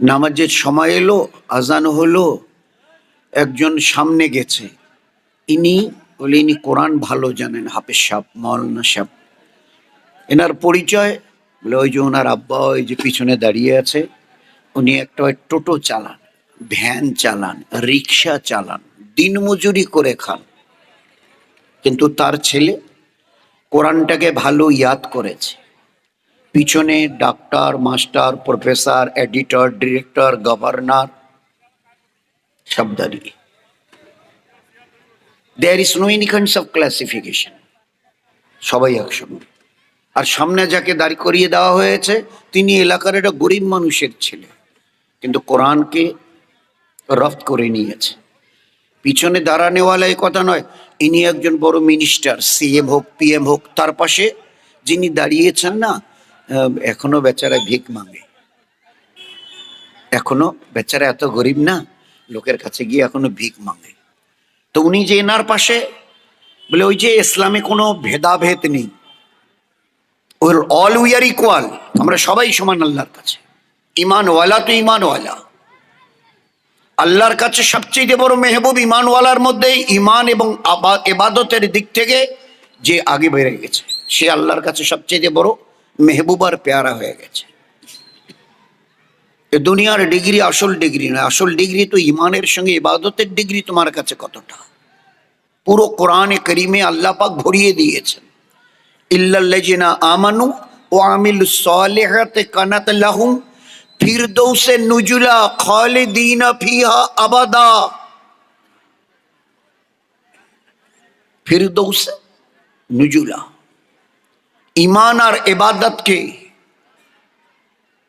নামাজের সময় এলো, আজান হলো, একজন সামনে গেছে। ইনি বলে, ইনি কোরআন ভালো জানেন, হাফেজ সাহ মৌলানা সাহ এনার পরিচয়, বলে, ওই যে ওনার আব্বা, ওই যে পিছনে দাঁড়িয়ে আছে, উনি একটা টোটো চালান, ভ্যান চালান রিক্সা চালান দিনমজুরি করে খান। কিন্তু তার ছেলে কোরআনটাকে ভালো ইয়াদ করেছে। পিছনে doctor, master, professor, editor, director, governor সব দাঁড়িয়ে there is no any of classification সবাই একসঙ্গে। আর সামনে যাকে দাঁড়ি করিয়ে দেওয়া হয়েছে, তিনি এলাকার একটা গরিব মানুষের ছেলে। কিন্তু কোরআনকে রফত করে নিয়েছে। পিছনে দাঁড়ানেওয়ালা এই কথা নয়, ইনি একজন বড় মিনিস্টার সিএম হোক পিএম হোক, তার পাশে যিনি দাঁড়িয়েছেন না এখনও বেচারা ভিক মাঙ্গে এখনও বেচারা এত গরিব না, লোকের কাছে গিয়ে এখনও ভিক মাঙ্গে তো উনি যে এনার পাশে, বলে ওই যে ইসলামে কোনো ভেদাভেদ নেই। Or all we are equal আমরা সবাই সমান আল্লাহর কাছে। ইমানওয়ালা তো ইমানওয়ালা। আল্লাহর কাছে সবচেয়ে বড় মেহবুব ইমানওয়ালার মধ্যে ইমান এবং এবাদতের দিক থেকে যে আগে বেড়ে গেছে, সে আল্লাহর কাছে সবচেয়ে বড় মেহবুব আর পেয়ারা হয়ে গেছে এ দুনিয়ার ডিগ্রি আসল ডিগ্রি নয় আসল ডিগ্রি তো ইমানের সঙ্গে ইবাদতের ডিগ্রি তোমার কাছে কতটা পুরো কোরআনে করিমে আল্লাহ পাক ভরিয়ে দিয়েছেন ইল্লাল্লাযিনা আমানু ওয়া আমিলুস সালিহাতি কানাত লাহুম ফিরদৌসে নুজুলা খালিদিনা ফিহা আবাদা ফিরদৌসে নুজুলা ইমান আর এবাদতকে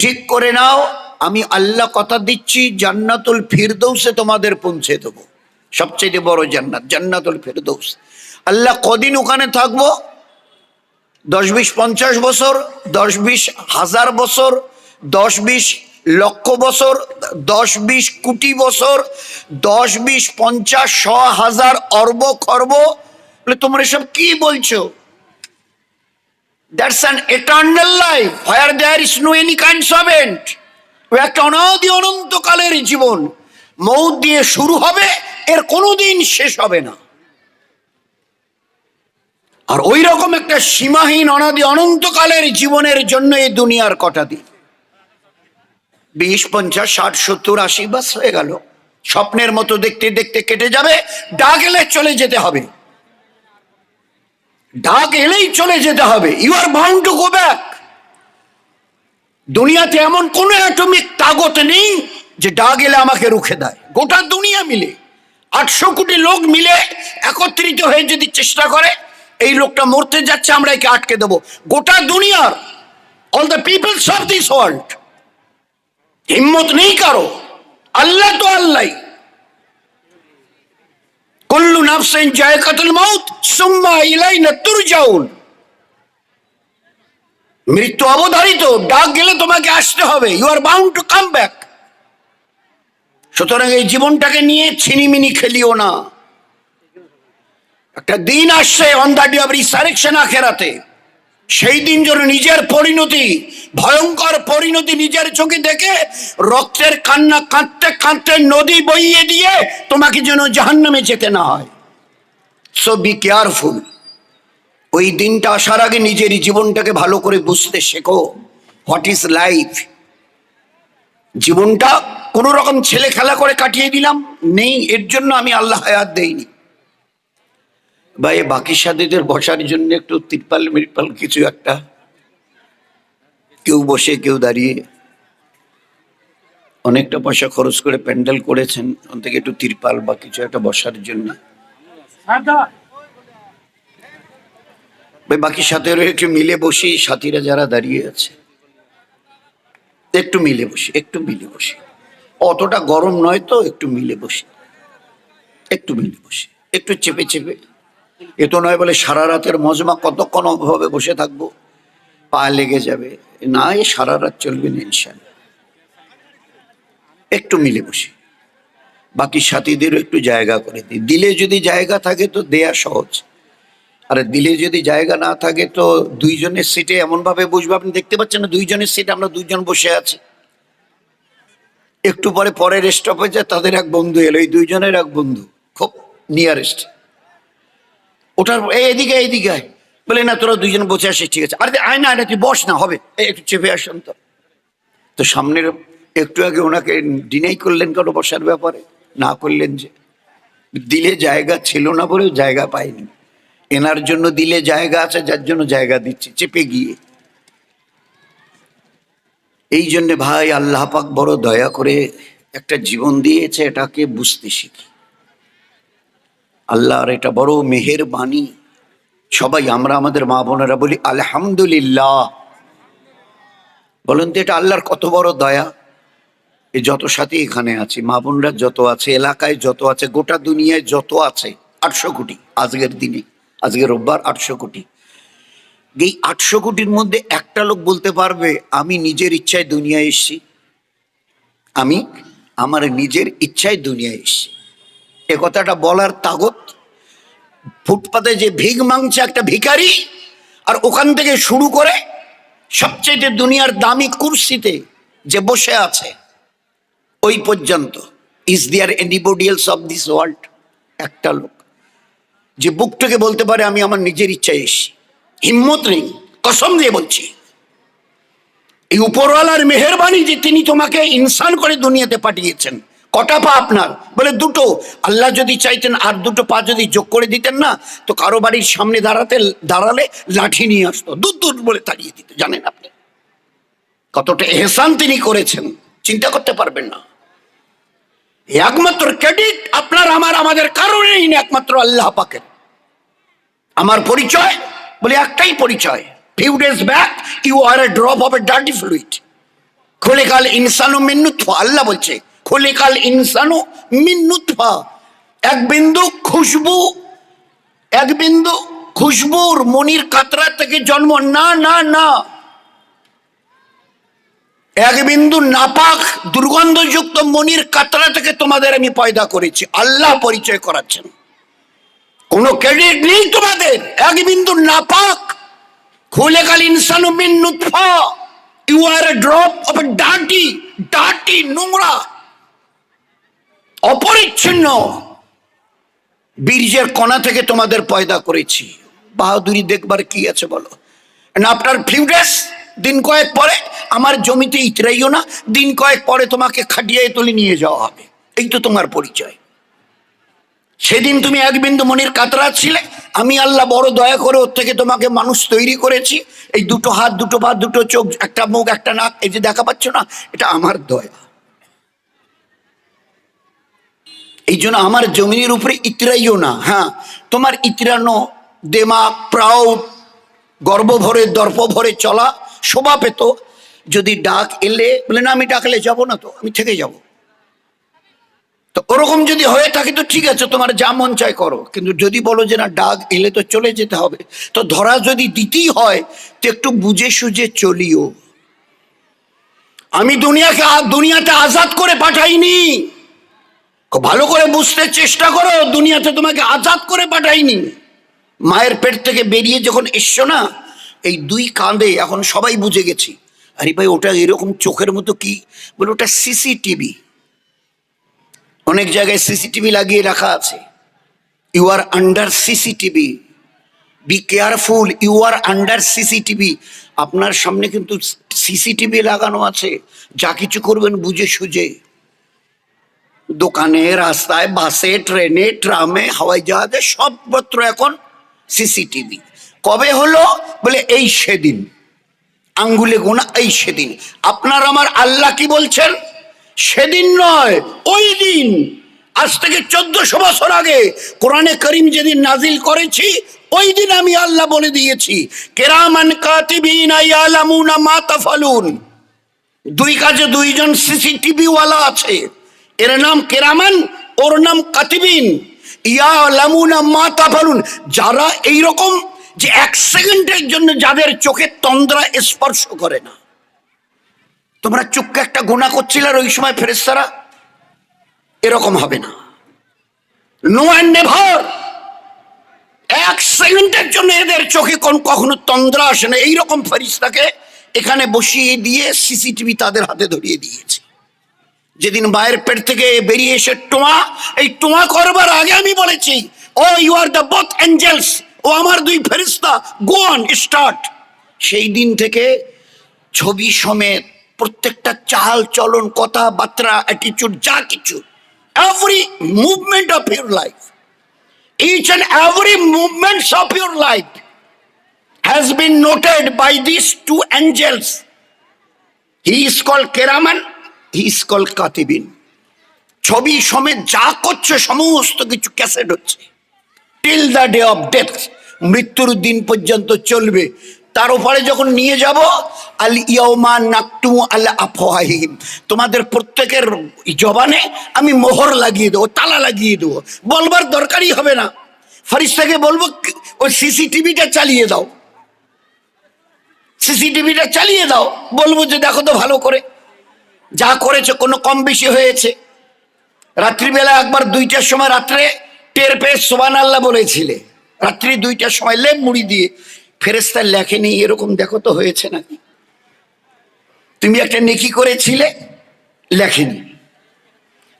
ঠিক করে নাও, আমি আল্লাহ কথা দিচ্ছি, জান্নাতুল ফিরদৌসে তোমাদের পৌঁছে দেবো। সবচেয়ে বড় জান্নাত, জান্নাতুল ফিরদৌস। আল্লাহ কদিন ওখানে থাকব? দশ বিশ পঞ্চাশ বছর, দশ বিশ হাজার বছর, দশ বিশ লক্ষ বছর, দশ বিশ কোটি বছর, দশ বিশ পঞ্চাশ শ হাজার অর্ব খর্ব। তোমরা এসব কি বলছো? An eternal life where there is no any kinds of end ও একটা অনাদি অনন্তকালের জীবন। মৌত দিয়ে শুরু হবে, এর কোনোদিন শেষ হবে না। আর ওই রকম একটা সীমাহীন অনাদি অনন্তকালের জীবনের জন্য এই দুনিয়ার কটা দিন। বিশ, পঞ্চাশ, ষাট, সত্তর, আশি, বাস হয়ে গেল। স্বপ্নের মতো দেখতে দেখতে কেটে যাবে, ডাক এলে চলে যেতে হবে। ডাক এলেই চলে যেতে হবে। You are bound to go back দুনিয়াতে এমন কোনো অ্যাটমিক তাগত নেই যে ডাক এলে আমাকে রুখে দেয়। গোটা দুনিয়া মিলে, আটশো কোটি লোক মিলে একত্রিত হয়ে যদি চেষ্টা করে, এই লোকটা মরতে যাচ্ছে, আমরা একে আটকে দেবো। গোটা দুনিয়ার all the peoples of this world হিম্মত নেই কারও। আল্লাহ তো আল্লাহ কুল্লু নাফসিন জায়কাতুল মাউত, সুম্মা ইলাইনা তুরজাউন। মৃত্যু অবধারিত, ডাক গেলে তোমাকে আসতে হবে। You are bound to come back সুতরাং এই জীবনটাকে নিয়ে ছিনিমিনি খেলিও না। একটা দিন আসছে on the day of resurrection আখেরাতে। সেই দিন যেন নিজের পরিণতি, ভয়ঙ্কর পরিণতি নিজের চোখে দেখে, রক্তের কান্না কাঁদতে কাঁদতে নদী বইয়ে দিয়ে তোমাকে যেন জাহান্নামে যেতে না হয়। সো বি কেয়ারফুল ওই দিনটা আসার আগে নিজের জীবনটাকে ভালো করে বুঝতে শেখো। হোয়াট ইজ লাইফ জীবনটা কোন রকম ছেলে খেলা করে কাটিয়ে দিলাম? নেই, এর জন্য আমি আল্লাহ হায়াত দেইনি। বা এ বাকি সাথীদের বসার জন্য একটু তিরপাল মিরপাল কিছু একটা। কেউ বসে, কেউ দাঁড়িয়ে। অনেকটা পয়সা খরচ করে প্যান্ডেল করেছেন ওখান থেকে একটু তিরপাল বা কিছু একটা বসার জন্য। বাকি সাথে একটু মিলে বসি, সাথীরা যারা দাঁড়িয়ে আছে। একটু মিলে বসি, একটু মিলে বসি। অতটা গরম নয় তো, একটু মিলে বসি। একটু মিলে বসি, একটু চেপে চেপে। এ তো নয় বলে সারা রাতের মজমা কতক্ষণ ভাবে বসে থাকব? পা লেগে যাবে। না, এ সারা রাত চলবে না একটু মিলে বসি। বাকি সাথীদেরও একটু জায়গা করে দিই। দিলে যদি জায়গা থাকে তো দেয়া সহজ। আর, দিলে যদি জায়গা না থাকে তো দুইজনের সিটে এমন ভাবে বসবো। আপনি দেখতে পাচ্ছেন না, দুইজনের সিটে আমরা দুইজন বসে আছি। একটু পরে পরের স্টপেজে তাদের এক বন্ধু এলো। এই দুইজনের এক বন্ধু, খুব নিয়ারেস্ট ওটার এদিকে এইদিকে আয়। বলে, না, তোরা দুইজন বসে আসিস ঠিক আছে। আরে, আয় না তুই বস না, হবে। একটু চেপে আসুন তো তো সামনের একটু আগে ওনাকে ডিনাই করলেন কেন বসার ব্যাপারে? না করলেন যে, দিলে জায়গা ছিল না বলেও জায়গা পাইনি। এনার জন্য দিলে জায়গা আছে, যার জন্য জায়গা দিচ্ছে। চেপে গিয়ে। এই জন্যে ভাই, আল্লাহ পাক বড় দয়া করে একটা জীবন দিয়েছে, এটাকে বুঝতে শিখি। আল্লাহর এটা বড় মেহের বাণী সবাই আমরা আমাদের মা বোনেরা বলি, আলহামদুলিল্লাহ। বলেন তো, এটা আল্লাহর কত বড় দয়া? এই যত সাথী এখানে আছে, মা বোনরা যত আছে, এলাকায় যত আছে, গোটা দুনিয়ায় যত আছে, আটশো কোটি, আজকের দিনে, আজকে রোববার, আটশো কোটি। এই আটশো কোটির মধ্যে একটা লোক বলতে পারবে, আমি নিজের ইচ্ছায় দুনিয়ায় এসেছি। আমি আমার নিজের ইচ্ছায় দুনিয়ায় এসেছি। এ কথাটা বলার তাগত। ফুটপাতে যে ভিগ মাংছে একটা ভিখারি, আর ওখান থেকে শুরু করে সবচেয়ে দুনিয়ার দামি কুর্সিতে যে বসে আছে, ওই পর্যন্ত। Is there anybody else of this world একটা লোক। যে বুক থেকে বলতে পারে, আমি আমার নিজের ইচ্ছায় এসেছি। হিম্মত নেই, কসম দিয়ে বলছি। এই উপরওয়ালার মেহরবানি যে তিনি তোমাকে ইনসান করে দুনিয়াতে পাঠিয়েছেন কটা পা আপনার? বলে দুটো। আল্লাহ যদি চাইতেন আর দুটো পা যদি যোগ করে দিতেন না, তো কারও বাড়ির সামনে দাঁড়াতে, দাঁড়ালে লাঠি নিয়ে আসতো। দূর দূর বলে তাড়িয়ে দিত, জানেন আপনি? কতটা এহসান তিনি করেছেন, চিন্তা করতে পারবেন না। একমাত্র ক্রেডিট আপনার, আমার, আমাদের কারণেই না একমাত্র আল্লাহ পাকের। আমার পরিচয়, বলে একটাই পরিচয় few days back you are a drop of a dirty fluid খোলেকাল ইনসানু মিন্নুৎফা আল্লাহ বলছে খোলেকাল ইনসানু মিন্নুৎফা এক বিন্দু খুশবু, এক বিন্দু খুশবুর মনির কাতরা থেকে জন্ম। না না না। এক বিন্দু নাপাক, দুর্গন্ধযুক্ত মনির কাতরা থেকে তোমাদের আমি পয়দা করেছি। আল্লাহ পরিচয় করাচ্ছেন। কোনো ক্রেডিট নেই তোমাদের। এক বিন্দু নাপাক খুলে কাল ইনসানু you are a drop of a dirty dirty নোংরা। অপরিচ্ছন্ন। বীর্যের কণা থেকে তোমাদের পয়দা করেছি। বাহাদুরি দেখবার কি আছে বলো? না, আপনার ফিউডেস দিন কয়েক পরে আমার জমিতে ইতরাইও না, দিন কয়েক পরে তোমাকে খাটিয়ে তুলে নিয়ে যাওয়া হবে। এই তো তোমার পরিচয়। সেদিন তুমি এক বিন্দু মনির কাতরা ছিলে, আমি আল্লাহ বড় দয়া করে ওর থেকে তোমাকে মানুষ তৈরি করেছি। এই দুটো হাত, দুটো পা, দুটো চোখ, একটা মুখ, একটা নাক, এই যে দেখা পাচ্ছ না, এটা আমার দয়া। এই জন্য আমার জমিনের উপরে ইতরাইও না হ্যাঁ। তোমার ইতরানো দেমা প্রাউড গর্ব ভরে দর্প ভরে চলা শোভা পেত। যদি ডাক এলে, বলে, না, আমি ডাকলে যাব না তো, আমি থেকে যাব। তো ওরকম যদি হয়ে থাকে তো ঠিক আছে, তোমার যা মন চায় করো। কিন্তু যদি বলো যে, না, ডাক এলে তো চলে যেতে হবে, তো ধরা যদি দিতেই হয়, তো একটু বুঝে সুঝে চলিও। আমি দুনিয়াকে দুনিয়াতে আজাদ করে পাঠাইনি। ভালো করে বুঝতে চেষ্টা করো, দুনিয়াতে তোমাকে আজাদ করে পাঠাইনি। মায়ের পেট থেকে বেরিয়ে যখন এসছো না, এই দুই কাঁধে এখন সবাই বুঝে গেছি। আরে ভাই, ওটা এরকম চোখের মতো কি? বলে, ওটা সিসিটিভি। অনেক জায়গায় সিসিটিভি লাগিয়ে রাখা আছে। You are under CCTV. Be careful you are under CCTV. আপনার সামনে কিন্তু সিসিটিভি লাগানো আছে। যা কিছু করবেন, বুঝে সুঝে। দোকানে, রাস্তায়, বাসে, ট্রেনে, ট্রামে, হাওয়াই জাহাজে, সবত্র এখন সিসিটিভি। কবে হলো? বলে এই সেদিন। আঙ্গুলে গোনা এই সেদিন। আপনার আমার আল্লাহ কি বলছেন? সেদিন নয়, ওই দিন। আজ থেকে চোদ্দশো বছর আগে কোরআনে করিম যেদিন নাজিল করেছি, ওই দিন আমি আল্লাহ বলে দিয়েছি, কেরামান কাতিবিন দুই কাজে দুইজন সিসিটিভি ওয়ালা আছে। এর নাম কেরামান, ওর নাম কাতিবিন। ইয়া লামুনা মা তাফালুন। যারা এই রকম যে এক সেকেন্ডের জন্য যাদের চোখের তন্দ্রা স্পর্শ করে না। তোমরা চোখকে একটা গোনা করছিলে আর ওই সময় ফেরেস্তারা এরকম হবে না। নো অ্যান্ড নেভার এক সেকেন্ডের জন্য এদের চোখে কোন কখনো তন্দ্রা আসে না। এইরকম ফেরিস্তাকে এখানে বসিয়ে দিয়ে সিসিটিভি তাদের হাতে ধরিয়ে দিয়েছে। যেদিন মায়ের পেট থেকে বেরিয়ে এসে টোয়া এই টোয়া করবার আগে আমি বলেছি ও you are the both angels ও আমার দুই ফেরিস্তা গো অন স্টার্ট সেই দিন থেকে ছবি সমেত প্রত্যেকটা চাল চলন কথাবার্তা অ্যাটিচিউড যা কিছু every movement of your life each and every movements of your life has been noted by this two angels He is called Keraman, is called ছবি সমেত যা করছে, সমস্ত কিছু ক্যাসেট হচ্ছে। Till the day of death মৃত্যুর দিন পর্যন্ত চলবে। তার উপরে যখন নিয়ে যাব, আল ইয়মা নাকটু আল আফওয়াহিম তোমাদের প্রত্যেকের জবানে আমি মোহর লাগিয়ে দেবো, তালা লাগিয়ে দেবো। বলবার দরকারই হবে না। ফারিস্তাকে বলব ওই সিসিটিভিটা চালিয়ে দাও। সিসিটিভিটা চালিয়ে দাও। বলব যে, দেখো তো ভালো করে। যা করেছে কোনো কম বেশি হয়েছে। রাত্রিবেলা একবার দুইটার সময় রাত্রে টের পেয়ে সোবান আল্লাহ বলেছিলে। রাত্রি দুইটার সময় লেপ মুড়ি দিয়ে ফেরেস্তার লেখেনি, এরকম দেখো তো হয়েছে নাকি? তুমি একটা নেকি করেছিলে, লেখেনি।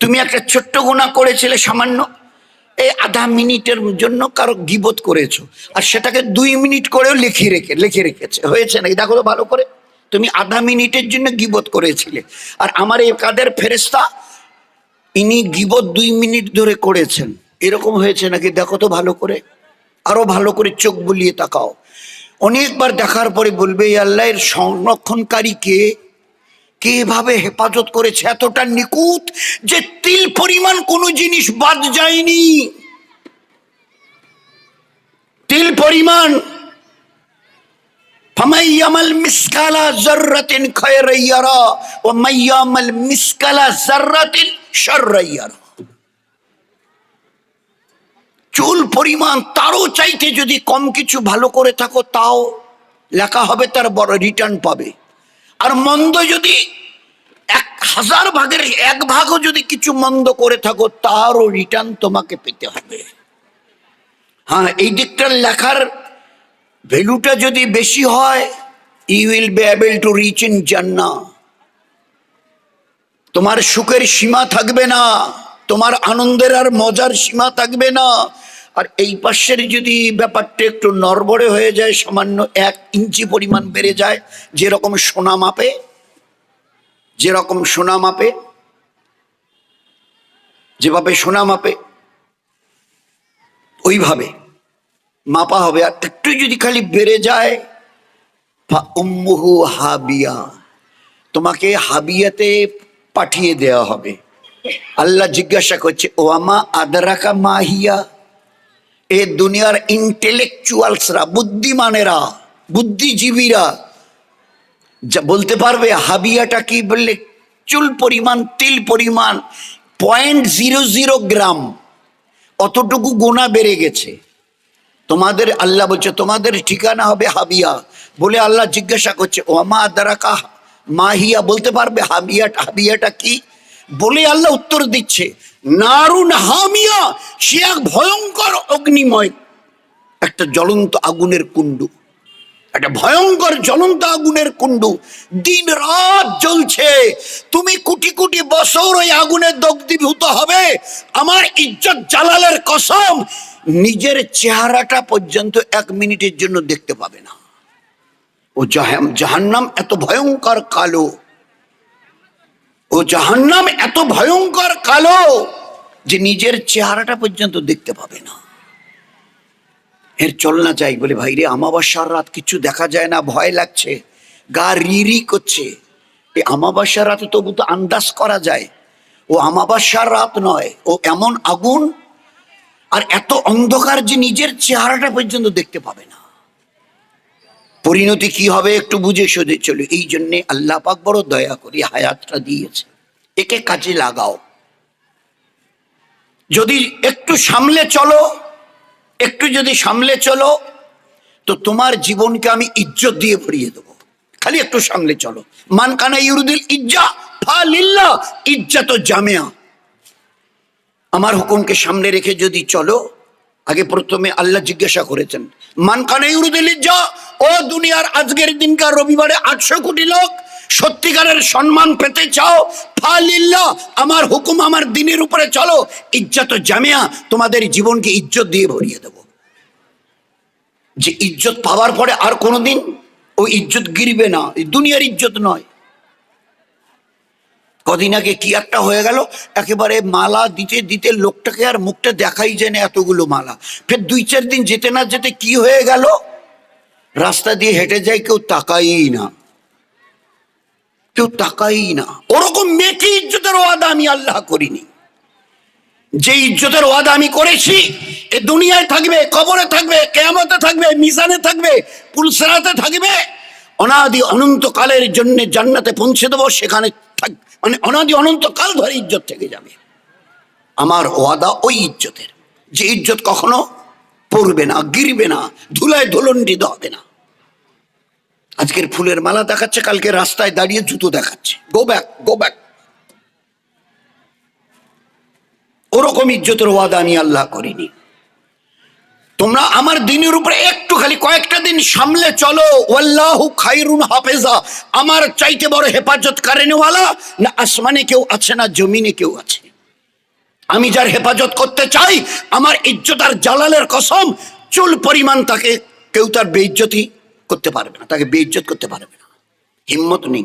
তুমি একটা ছোট্ট গুণা করেছিলে, সামান্য। এই আধা মিনিটের জন্য কারও গিবত করেছ। আর সেটাকে দুই মিনিট করেও লিখিয়ে রেখে লিখে রেখেছে। হয়েছে নাকি? দেখো তো ভালো করে। তুমি আধা মিনিটের জন্য গিবত করেছিলে। আর আমার এই কাদের ফেরেস্তা ইনি গিবত দুই মিনিট ধরে করেছেন। এরকম হয়েছে নাকি? দেখো তো ভালো করে। আরও ভালো করে চোখ বুলিয়ে তাকাও। অনেকবার দেখার পরে বলবে "এই আল্লাহ, এর সংরক্ষণকারী কে? কে এভাবে হেফাজত করেছে? এতটা নিকুত যে তিল পরিমাণ কোনো জিনিস বাদ যায়নি। তিল পরিমাণ فمن يعمل مثقال ذرة خيرا يرى ومن يعمل مثقال ذرة شرا يرى চুল পরিমাণ তারও চাইতে যদি কম কিছু ভালো করে থাকো তাও লেখা হবে তার বড় রিটার্ন পাবে আর মন্দ যদি এক হাজার ভাগের এক ভাগও যদি কিছু মন্দ করে থাকো তারও রিটার্ন তোমাকে পেতে হবে হ্যাঁ এই দিকটার লেখার ভ্যালুটা যদি বেশি হয় you will be able to reach in জান্না তোমার সুখের সীমা থাকবে না, তোমার আনন্দের আর মজার সীমা থাকবে না। আর এই পাশের যদি ব্যাপারটা একটু নড়বড়ে হয়ে যায়, সামান্য এক ইঞ্চি পরিমাণ বেড়ে যায়, যেরকম সোনা মাপে, যেরকম সোনা মাপে, যেভাবে সোনা মাপে, ওইভাবে। মাপা হবে। আর একটু যদি খালি বেড়ে যায় হাবিয়া, তোমাকে হাবিয়াতে পাঠিয়ে দেওয়া হবে। আল্লাহ জিজ্ঞাসা করছে, ও আমা আদরাকা মাহিয়া এ দুনিয়ার ইন্টেলেকচুয়ালসরা বুদ্ধিমানেরা, বুদ্ধিজীবীরা, যা বলতে পারবে, হাবিয়াটা কি বললে, চুল পরিমাণ, তিল পরিমাণ পয়েন্ট জিরো জিরো গ্রাম অতটুকু গোনা বেড়ে গেছে। তোমাদের আল্লাহ বলছে, তোমাদের ঠিকানা হবে হাবিয়া। বলে আল্লাহ জিজ্ঞাসা করছে, ও দারাকা মাহিয়া বলতে পারবে হাবিয়াটা হাবিয়াটা কি? বলে আল্লাহ উত্তর দিচ্ছে, নারুন হামিয়া, সে এক ভয়ঙ্কর অগ্নিময়, একটা জ্বলন্ত আগুনের কুণ্ডু। একটা ভয়ঙ্কর জ্বলন্ত আগুনের কুণ্ডু। দিন রাত জ্বলছে। তুমি কোটি কোটি বছর ওই আগুনের দগ্ধীভূত হবে। আমার ইজ্জত জালালের কসম, নিজের চেহারাটা পর্যন্ত এক মিনিটের জন্য দেখতে পাবে না। ও জাহান্নাম এত ভয়ঙ্কর কালো। ও জাহান্নাম এত ভয়ঙ্কর কালো যে নিজের চেহারাটা পর্যন্ত দেখতে পাবে না। এর চলনা চাই বলে ভাই রে আমাবাসার রাত কিছু দেখা যায় না, ভয় লাগছে, গা রি করছে। এই আমাবাসার রাতে তবু তো আন্দাজ করা যায়। ও আমাবাসার রাত নয়, ও এমন আগুন, আর এত অন্ধকার যে নিজের চেহারাটা পর্যন্ত দেখতে পাবে না। পরিণতি কি হবে একটু বুঝে সোজে চলো। এই জন্যে আল্লাহ পাক বড় দয়া করি হায়াতটা দিয়েছে। একে কাজে লাগাও। যদি একটু সামলে চলো একটু যদি সামলে চলো, তো তোমার জীবনকে আমি ইজ্জত দিয়ে ভরিয়ে দেবো। খালি একটু সামলে চলো। মান কানা ইউরুদিল ইজ্জা ইজ্জা তো জামিয়া। আমার হুকুমকে সামনে রেখে যদি চলো আগে প্রথমে আল্লাহ জিজ্ঞাসা করেছেন, মান কানা ও দুনিয়ার আজকের দিনকার রবিবারে আটশো কোটি লোক সত্যিকারের সম্মান পেতে চাও, ফালিল্লাহ, আমার হুকুম আমার দিনের উপরে চলো, ইজ্জত জামিয়া তোমাদের জীবনকে ইজ্জত দিয়ে ভরিয়ে দেব। যে ইজ্জত পাওয়ার পরে আর কোনোদিন ওই ইজ্জত গিরবে না দুনিয়ার ইজ্জত নয়। কদিন আগে কি একটা হয়ে গেল? একেবারে মালা দিতে দিতে লোকটাকে আর মুখটা দেখাই যায় না এতগুলো মালা। ফের দুই চার দিন যেতে না যেতে কি হয়ে গেল? রাস্তা দিয়ে হেঁটে যায়, কেউ তাকাই না। কেউ তাকাই না। ওরকম মেয়েকে ইজ্জতের ওয়াদা আমি আল্লাহ করিনি। যে ইজ্জতের ওয়াদা আমি করেছি, এ দুনিয়ায় থাকবে, কবরে থাকবে, কেয়ামতে থাকবে, মিজানে থাকবে, পুলসেরাতে থাকবে, অনাদি অনন্তকালের জন্য জান্নাতে পৌঁছে দেবো, সেখানে মানে অনাদি অনন্তকাল ধরে ইজ্জত থেকে যাবে। আমার ওয়াদা ওই ইজ্জতের, যে ইজ্জত কখনো পড়বে না, গিরবে না, ধুলায় ধুলন্ডিত হবে না। আজকের ফুলের মালা দেখাচ্ছে, কালকে রাস্তায় দাঁড়িয়ে জুতো দেখাচ্ছে। গো ব্যাক গো ব্যাক ওরকম ইজ্জতের ওয়াদা আমি আল্লাহ করিনি। তোমরা আমার দিনের উপরে একটু খালি কয়েকটা দিন সামলে চলো। খাইরুন হাফেজা। আমার চাইতে বড় হেফাজত কারেনেওয়ালা? না, আসমানে কেউ আছে, না জমিনে কেউ আছে। আমি যার হেফাজত করতে চাই, আমার ইজ্জত আর জালালের কসম, চুল পরিমাণ তাকে কেউ তার বেইজ্জতি করতে পারবে না, তাকে বেইজ্জত করতে পারবে না। হিম্মত নেই।